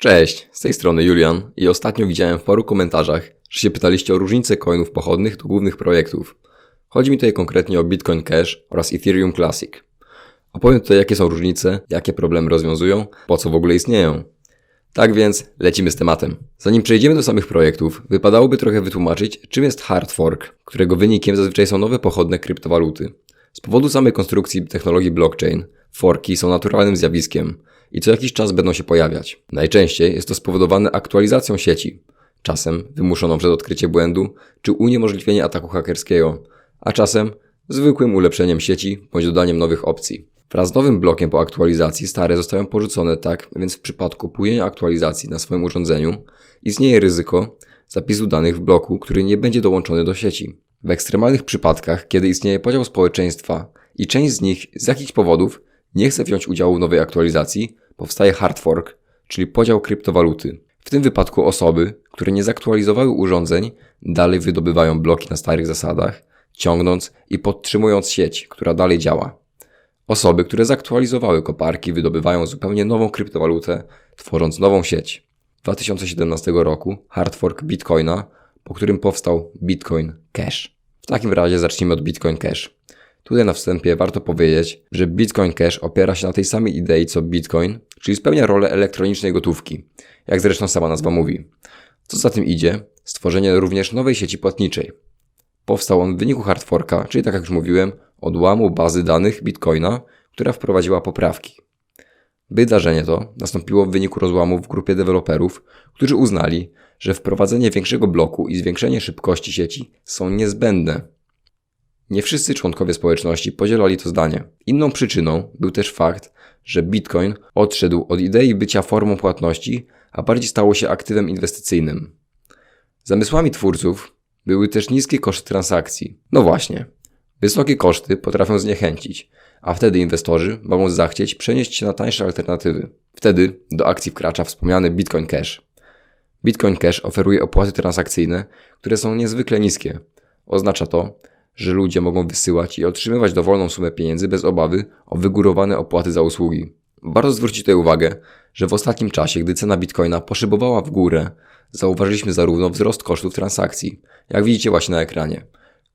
Cześć, z tej strony Julian i ostatnio widziałem w paru komentarzach, że się pytaliście o różnice coinów pochodnych do głównych projektów. Chodzi mi tutaj konkretnie o Bitcoin Cash oraz Ethereum Classic. Opowiem tutaj jakie są różnice, jakie problemy rozwiązują, po co w ogóle istnieją. Tak więc lecimy z tematem. Zanim przejdziemy do samych projektów, wypadałoby trochę wytłumaczyć, czym jest hard fork, którego wynikiem zazwyczaj są nowe pochodne kryptowaluty. Z powodu samej konstrukcji technologii blockchain, forki są naturalnym zjawiskiem i co jakiś czas będą się pojawiać. Najczęściej jest to spowodowane aktualizacją sieci, czasem wymuszoną przez odkrycie błędu czy uniemożliwienie ataku hakerskiego, a czasem zwykłym ulepszeniem sieci bądź dodaniem nowych opcji. Wraz z nowym blokiem po aktualizacji stare zostają porzucone tak, więc w przypadku pójęcia aktualizacji na swoim urządzeniu istnieje ryzyko zapisu danych w bloku, który nie będzie dołączony do sieci. W ekstremalnych przypadkach, kiedy istnieje podział społeczeństwa i część z nich z jakichś powodów nie chce wziąć udziału w nowej aktualizacji, powstaje hard fork, czyli podział kryptowaluty. W tym wypadku osoby, które nie zaktualizowały urządzeń, dalej wydobywają bloki na starych zasadach, ciągnąc i podtrzymując sieć, która dalej działa. Osoby, które zaktualizowały koparki, wydobywają zupełnie nową kryptowalutę, tworząc nową sieć. W 2017 roku hard fork Bitcoina, po którym powstał Bitcoin Cash. W takim razie zacznijmy od Bitcoin Cash. Tutaj na wstępie warto powiedzieć, że Bitcoin Cash opiera się na tej samej idei co Bitcoin, czyli spełnia rolę elektronicznej gotówki, jak zresztą sama nazwa mówi. Co za tym idzie, stworzenie również nowej sieci płatniczej. Powstał on w wyniku hardforka, czyli tak jak już mówiłem, odłamu bazy danych Bitcoina, która wprowadziła poprawki. Wydarzenie to nastąpiło w wyniku rozłamu w grupie deweloperów, którzy uznali, że wprowadzenie większego bloku i zwiększenie szybkości sieci są niezbędne. Nie wszyscy członkowie społeczności podzielali to zdanie. Inną przyczyną był też fakt, że Bitcoin odszedł od idei bycia formą płatności, a bardziej stało się aktywem inwestycyjnym. Zamysłami twórców były też niskie koszty transakcji. No właśnie, wysokie koszty potrafią zniechęcić, a wtedy inwestorzy mogą zachcieć przenieść się na tańsze alternatywy. Wtedy do akcji wkracza wspomniany Bitcoin Cash. Bitcoin Cash oferuje opłaty transakcyjne, które są niezwykle niskie. Oznacza to, że ludzie mogą wysyłać i otrzymywać dowolną sumę pieniędzy bez obawy o wygórowane opłaty za usługi. Warto zwrócić tutaj uwagę, że w ostatnim czasie, gdy cena bitcoina poszybowała w górę, zauważyliśmy zarówno wzrost kosztów transakcji, jak widzicie właśnie na ekranie.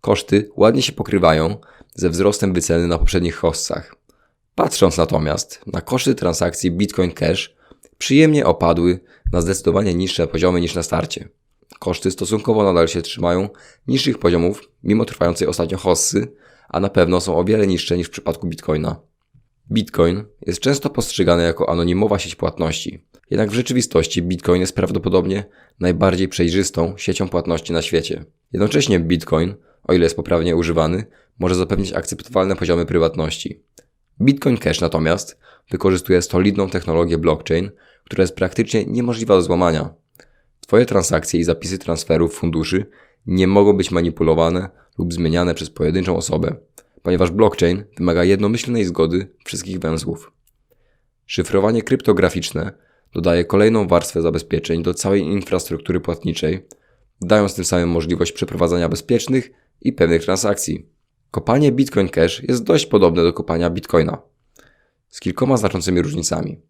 Koszty ładnie się pokrywają ze wzrostem wyceny na poprzednich hostach. Patrząc natomiast na koszty transakcji Bitcoin Cash, przyjemnie opadły na zdecydowanie niższe poziomy niż na starcie. Koszty stosunkowo nadal się trzymają niższych poziomów, mimo trwającej ostatnio hossy, a na pewno są o wiele niższe niż w przypadku Bitcoina. Bitcoin jest często postrzegany jako anonimowa sieć płatności, jednak w rzeczywistości Bitcoin jest prawdopodobnie najbardziej przejrzystą siecią płatności na świecie. Jednocześnie Bitcoin, o ile jest poprawnie używany, może zapewnić akceptowalne poziomy prywatności. Bitcoin Cash natomiast wykorzystuje solidną technologię blockchain, która jest praktycznie niemożliwa do złamania. Twoje transakcje i zapisy transferów funduszy nie mogą być manipulowane lub zmieniane przez pojedynczą osobę, ponieważ blockchain wymaga jednomyślnej zgody wszystkich węzłów. Szyfrowanie kryptograficzne dodaje kolejną warstwę zabezpieczeń do całej infrastruktury płatniczej, dając tym samym możliwość przeprowadzania bezpiecznych i pewnych transakcji. Kopanie Bitcoin Cash jest dość podobne do kopania Bitcoina, z kilkoma znaczącymi różnicami.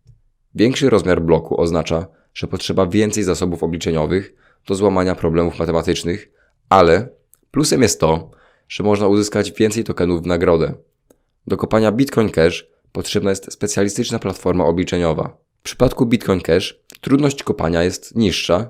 Większy rozmiar bloku oznacza, że potrzeba więcej zasobów obliczeniowych do złamania problemów matematycznych, ale plusem jest to, że można uzyskać więcej tokenów w nagrodę. Do kopania Bitcoin Cash potrzebna jest specjalistyczna platforma obliczeniowa. W przypadku Bitcoin Cash trudność kopania jest niższa,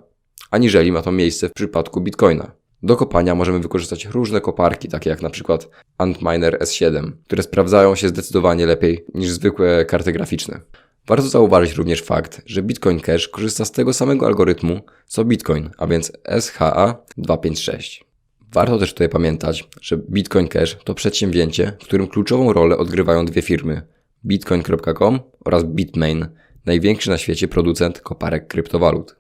aniżeli ma to miejsce w przypadku Bitcoina. Do kopania możemy wykorzystać różne koparki, takie jak na przykład Antminer S7, które sprawdzają się zdecydowanie lepiej niż zwykłe karty graficzne. Warto zauważyć również fakt, że Bitcoin Cash korzysta z tego samego algorytmu co Bitcoin, a więc SHA-256. Warto też tutaj pamiętać, że Bitcoin Cash to przedsięwzięcie, w którym kluczową rolę odgrywają dwie firmy: Bitcoin.com oraz Bitmain, największy na świecie producent koparek kryptowalut.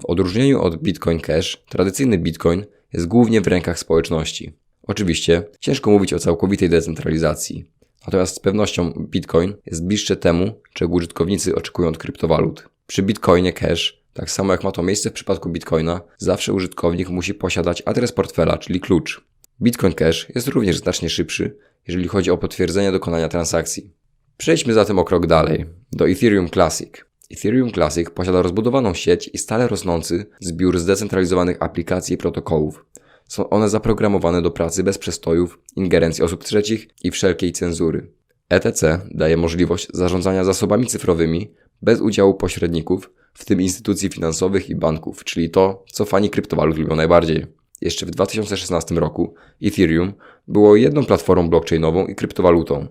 W odróżnieniu od Bitcoin Cash, tradycyjny Bitcoin jest głównie w rękach społeczności. Oczywiście ciężko mówić o całkowitej decentralizacji. Natomiast z pewnością Bitcoin jest bliższe temu, czego użytkownicy oczekują od kryptowalut. Przy Bitcoinie Cash, tak samo jak ma to miejsce w przypadku Bitcoina, zawsze użytkownik musi posiadać adres portfela, czyli klucz. Bitcoin Cash jest również znacznie szybszy, jeżeli chodzi o potwierdzenie dokonania transakcji. Przejdźmy zatem o krok dalej, do Ethereum Classic. Ethereum Classic posiada rozbudowaną sieć i stale rosnący zbiór zdecentralizowanych aplikacji i protokołów. Są one zaprogramowane do pracy bez przestojów, ingerencji osób trzecich i wszelkiej cenzury. ETC daje możliwość zarządzania zasobami cyfrowymi bez udziału pośredników, w tym instytucji finansowych i banków, czyli to, co fani kryptowalut lubią najbardziej. Jeszcze w 2016 roku Ethereum było jedną platformą blockchainową i kryptowalutą.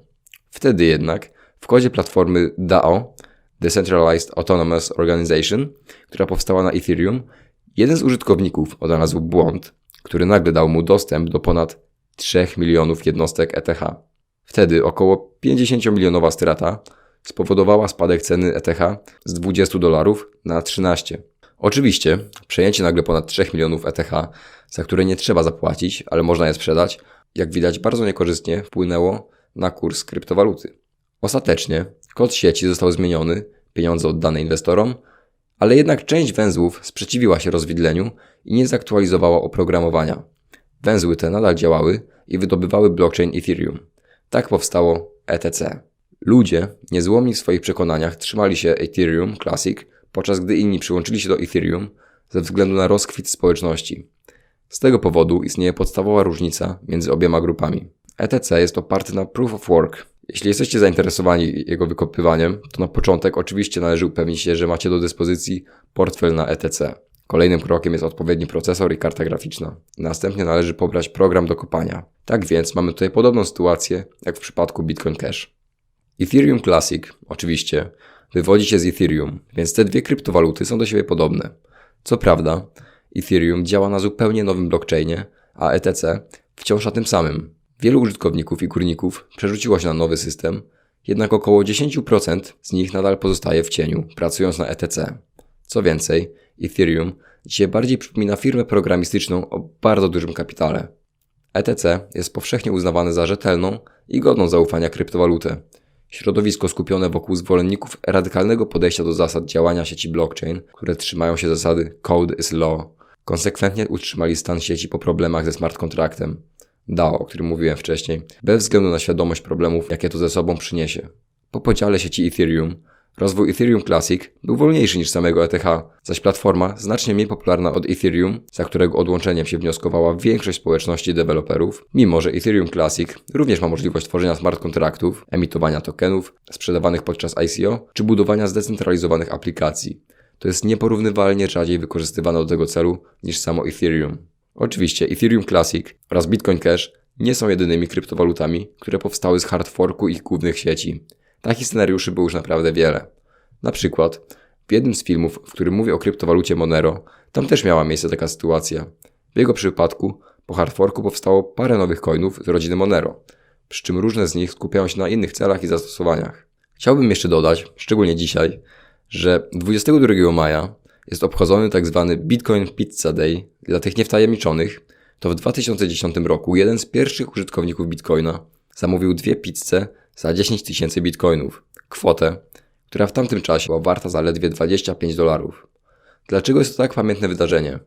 Wtedy jednak w kodzie platformy DAO, Decentralized Autonomous Organization, która powstała na Ethereum, jeden z użytkowników odnalazł błąd, który nagle dał mu dostęp do ponad 3 milionów jednostek ETH. Wtedy około 50-milionowa strata spowodowała spadek ceny ETH z 20 dolarów na 13. Oczywiście, przejęcie nagle ponad 3 milionów ETH, za które nie trzeba zapłacić, ale można je sprzedać, jak widać bardzo niekorzystnie wpłynęło na kurs kryptowaluty. Ostatecznie kod sieci został zmieniony, pieniądze oddane inwestorom, ale jednak część węzłów sprzeciwiła się rozwidleniu i nie zaktualizowała oprogramowania. Węzły te nadal działały i wydobywały blockchain Ethereum. Tak powstało ETC. Ludzie, niezłomni w swoich przekonaniach, trzymali się Ethereum Classic, podczas gdy inni przyłączyli się do Ethereum ze względu na rozkwit społeczności. Z tego powodu istnieje podstawowa różnica między obiema grupami. ETC jest oparty na Proof of Work. Jeśli jesteście zainteresowani jego wykopywaniem, to na początek oczywiście należy upewnić się, że macie do dyspozycji portfel na ETC. Kolejnym krokiem jest odpowiedni procesor i karta graficzna. Następnie należy pobrać program do kopania. Tak więc mamy tutaj podobną sytuację jak w przypadku Bitcoin Cash. Ethereum Classic, oczywiście, wywodzi się z Ethereum, więc te dwie kryptowaluty są do siebie podobne. Co prawda, Ethereum działa na zupełnie nowym blockchainie, a ETC wciąż na tym samym. Wielu użytkowników i górników przerzuciło się na nowy system, jednak około 10% z nich nadal pozostaje w cieniu, pracując na ETC. Co więcej, Ethereum dzisiaj bardziej przypomina firmę programistyczną o bardzo dużym kapitale. ETC jest powszechnie uznawane za rzetelną i godną zaufania kryptowalutę. Środowisko skupione wokół zwolenników radykalnego podejścia do zasad działania sieci blockchain, które trzymają się zasady code is law, konsekwentnie utrzymali stan sieci po problemach ze smart kontraktem. DAO, o którym mówiłem wcześniej, bez względu na świadomość problemów, jakie to ze sobą przyniesie. Po podziale sieci Ethereum, rozwój Ethereum Classic był wolniejszy niż samego ETH, zaś platforma znacznie mniej popularna od Ethereum, za którego odłączeniem się wnioskowała większość społeczności deweloperów, mimo że Ethereum Classic również ma możliwość tworzenia smart kontraktów, emitowania tokenów sprzedawanych podczas ICO czy budowania zdecentralizowanych aplikacji. To jest nieporównywalnie rzadziej wykorzystywane do tego celu niż samo Ethereum. Oczywiście Ethereum Classic oraz Bitcoin Cash nie są jedynymi kryptowalutami, które powstały z hard forku ich głównych sieci. Takich scenariuszy było już naprawdę wiele. Na przykład w jednym z filmów, w którym mówię o kryptowalucie Monero, tam też miała miejsce taka sytuacja. W jego przypadku po hard forku powstało parę nowych coinów z rodziny Monero, przy czym różne z nich skupiają się na innych celach i zastosowaniach. Chciałbym jeszcze dodać, szczególnie dzisiaj, że 22 maja jest obchodzony tzw. Tak Bitcoin Pizza Day. Dla tych niewtajemniczonych, to w 2010 roku jeden z pierwszych użytkowników Bitcoina zamówił dwie pizze za 10 tysięcy bitcoinów. Kwotę, która w tamtym czasie była warta zaledwie 25 dolarów. Dlaczego jest to tak pamiętne wydarzenie?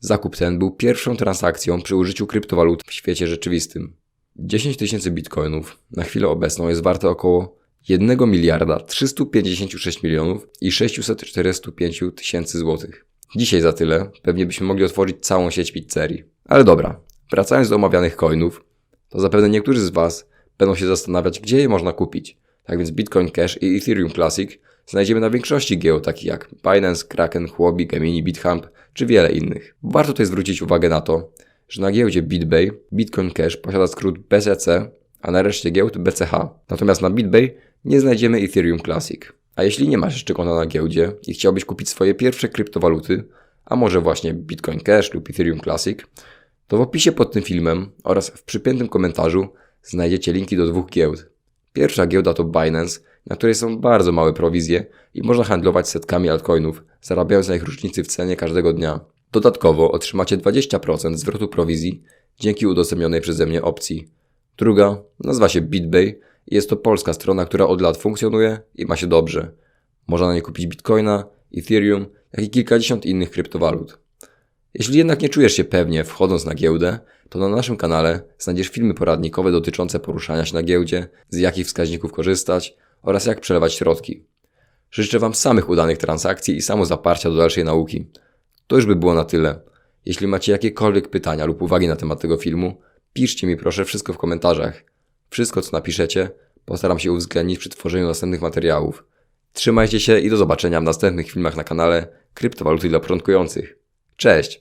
Zakup ten był pierwszą transakcją przy użyciu kryptowalut w świecie rzeczywistym. 10 tysięcy bitcoinów na chwilę obecną jest warte około 1 miliarda 356 milionów i 645 tysięcy złotych. Dzisiaj za tyle pewnie byśmy mogli otworzyć całą sieć pizzerii. Ale dobra, wracając do omawianych coinów, to zapewne niektórzy z Was będą się zastanawiać, gdzie je można kupić. Tak więc Bitcoin Cash i Ethereum Classic znajdziemy na większości giełd takich jak Binance, Kraken, Huobi, Gemini, BitHump czy wiele innych. Warto tutaj zwrócić uwagę na to, że na giełdzie BitBay Bitcoin Cash posiada skrót BCC, a na reszcie giełd BCH. Natomiast na BitBay nie znajdziemy Ethereum Classic. A jeśli nie masz jeszcze konta na giełdzie i chciałbyś kupić swoje pierwsze kryptowaluty, a może właśnie Bitcoin Cash lub Ethereum Classic, to w opisie pod tym filmem oraz w przypiętym komentarzu znajdziecie linki do dwóch giełd. Pierwsza giełda to Binance, na której są bardzo małe prowizje i można handlować setkami altcoinów, zarabiając na ich różnicy w cenie każdego dnia. Dodatkowo otrzymacie 20% zwrotu prowizji dzięki udostępnionej przeze mnie opcji. Druga nazywa się BitBay jest to polska strona, która od lat funkcjonuje i ma się dobrze. Można na niej kupić bitcoina, ethereum, jak i kilkadziesiąt innych kryptowalut. Jeśli jednak nie czujesz się pewnie wchodząc na giełdę, to na naszym kanale znajdziesz filmy poradnikowe dotyczące poruszania się na giełdzie, z jakich wskaźników korzystać oraz jak przelewać środki. Życzę Wam samych udanych transakcji i samozaparcia do dalszej nauki. To już by było na tyle. Jeśli macie jakiekolwiek pytania lub uwagi na temat tego filmu, piszcie mi proszę wszystko w komentarzach. Wszystko co napiszecie, postaram się uwzględnić przy tworzeniu następnych materiałów. Trzymajcie się i do zobaczenia w następnych filmach na kanale Kryptowaluty dla początkujących. Cześć!